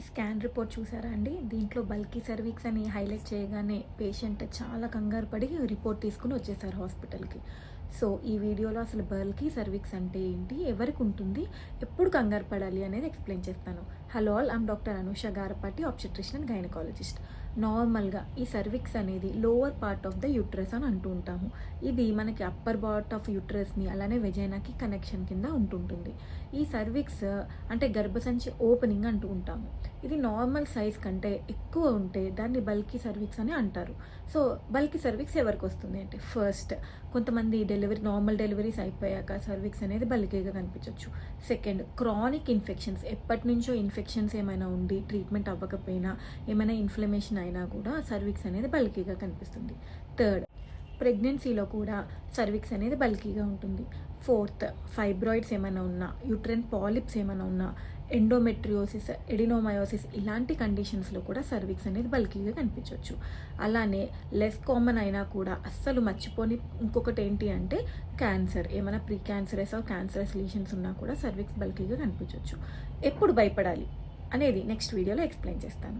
ఈ scan report చూసారా అండి? దీంట్లో బల్కీ సర్వీక్స్ అని హైలైట్ చేయగానే పేషెంట్ చాలా కంగారు పడి రిపోర్ట్ తీసుకుని వచ్చేసారు హాస్పిటల్కి. సో ఈ వీడియోలో అసలు బల్కీ సర్వీక్స్ అంటే ఏంటి ఎవరికి ఉంటుంది ఎప్పుడు కంగారు పడాలి అనేది ఎక్స్ప్లెయిన్ చేస్తాను. Hello all I'm doctor Anusha Garapati obstetrician and gynaecologist. నార్మల్గా ఈ సర్విక్స్ అనేది lower part of the uterus అని అంటూ ఉంటాము. ఇది మనకి అప్పర్ పార్ట్ ఆఫ్ యూట్రస్ని అలానే వెజైనాకి కనెక్షన్ కింద ఉంటుంటుంది. ఈ సర్విక్స్ అంటే గర్భసంచి ఓపెనింగ్ అంటూ ఉంటాము. ఇది నార్మల్ సైజ్ కంటే ఎక్కువ ఉంటే దాన్ని బల్కీ సర్విక్స్ అని అంటారు. సో బల్కీ సర్విక్స్ ఎవరికి వస్తుంది అంటే ఫస్ట్ కొంతమంది డెలివరీ నార్మల్ డెలివరీస్ అయిపోయాక సర్విక్స్ అనేది బలికేగా కనిపించవచ్చు సెకండ్ క్రానిక్ ఇన్ఫెక్షన్స్. ఎప్పటి నుంచో ఇన్ఫెక్షన్స్ ఏమైనా ఉండి ట్రీట్మెంట్ అవ్వకపోయినా ఏమైనా ఇన్ఫ్లమేషన్ అయినా కూడా సర్విక్స్ అనేది బలికేగా కనిపిస్తుంది. థర్డ్ ప్రెగ్నెన్సీలో కూడా సర్విక్స్ అనేది బల్కీగా ఉంటుంది. ఫోర్త్ ఫైబ్రాయిడ్స్ ఏమైనా ఉన్నా యూట్రన్ పాలిప్స్ ఏమైనా ఉన్నా ఎండోమెట్రియోసిస్ ఎడినోమయోసిస్ ఇలాంటి కండిషన్స్లో కూడా సర్విక్స్ అనేది బల్కీగా కనిపించవచ్చు అలానే లెస్ కామన్ అయినా కూడా అస్సలు మర్చిపోని ఇంకొకటి ఏంటి అంటే క్యాన్సర్. ఏమైనా ప్రీ క్యాన్సరస్ క్యాన్సరస్ లీషన్స్ ఉన్నా కూడా సర్విక్స్ బల్కీగా కనిపించవచ్చు ఎప్పుడు భయపడాలి అనేది నెక్స్ట్ వీడియోలో ఎక్స్ప్లెయిన్ చేస్తాను.